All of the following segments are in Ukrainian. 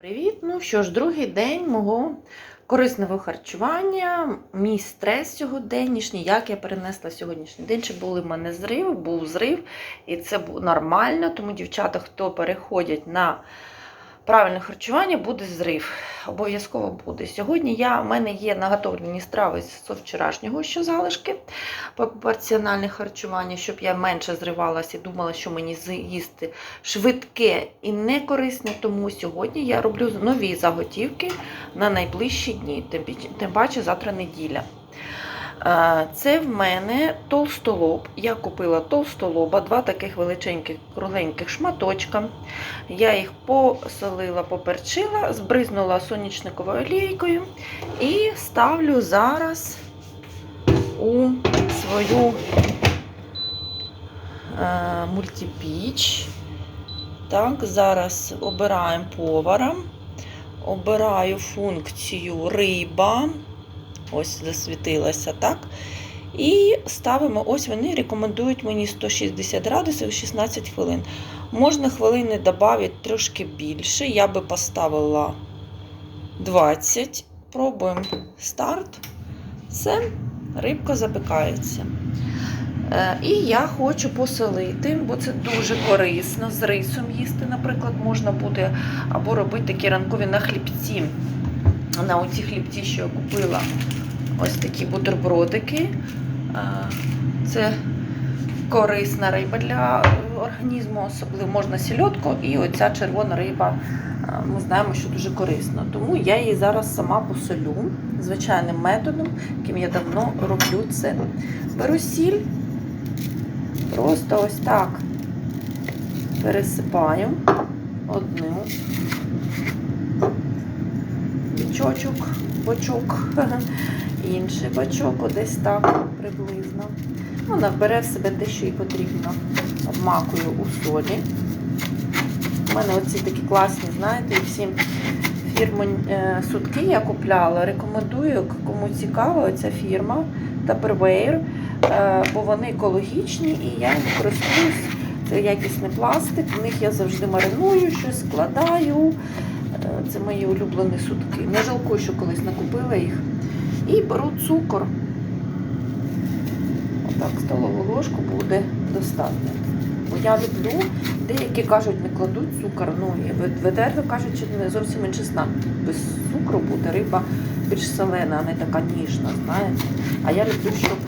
Привіт! Ну що ж, другий день мого корисного харчування, мій стрес сьогоднішній, як я перенесла сьогоднішній день, чи були в мене зриви, був зрив, і це було нормально, тому дівчата, хто переходять на правильне харчування, буде зрив. Обов'язково буде. Сьогодні я, в мене є наготовлені страви з вчорашнього, що залишки по порціональне харчування, щоб я менше зривалася і думала, що мені з'їсти швидке і не корисне. Тому сьогодні я роблю нові заготівки на найближчі дні, тим паче завтра неділя. Це в мене толстолоб. Я купила толстолоба, два таких величеньких кругленьких шматочка. Я їх посолила, поперчила, збризнула сонячниковою олійкою і ставлю зараз у свою е, мультипіч. Так, зараз обираємо повара, обираю функцію риба. Ось засвітилася, так? І ставимо, ось вони рекомендують мені 160 градусів 16 хвилин. Можна хвилини додати трошки більше. Я би поставила 20. Пробуємо старт. Все, рибка запікається. Е, І я хочу посолити, бо це дуже корисно. З рисом їсти, наприклад, можна буде або робити такі ранкові на хлібці. На оці хлібці, що я купила, ось такі бутербродики. Е, Це корисна риба для організму, особливо можна сільотку, і оця червона риба. е, Ми знаємо, що дуже корисна. Тому я її зараз сама посолю звичайним методом, яким я давно роблю це. Беру сіль, просто ось так пересипаю одну бічочок, бочок, інший бачок, десь так приблизно. Вона бере в себе те, що їй потрібно. Обмакую у солі. У мене оці такі класні, знаєте, всім фірму е, сутки я купляла. Рекомендую, кому цікаво, ця фірма Tupperware, е, бо вони екологічні і я ними користуюсь. Це якісний пластик, в них я завжди мариную, щось складаю. Це мої улюблені сутки. Не жалкую, що колись накупила їх. І беру цукор. Отак, столову ложку буде достатньо. Бо я люблю, деякі кажуть, не кладуть цукор. Ну, і відверто кажуть, що не зовсім інший смак. Без цукру буде риба більш солена, а не така ніжна, знаєте. А я люблю, щоб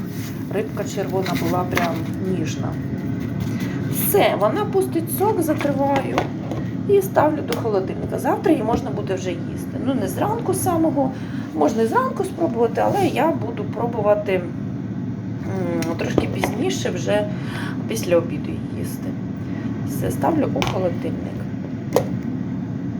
рибка червона була прям ніжна. Все, вона пустить сок, закриваю і ставлю до холодильника. Завтра її можна буде вже їсти. Ну, не зранку самого, можна і зранку спробувати, але я буду пробувати трошки пізніше, вже після обіду її їсти. Все, ставлю у холодильник.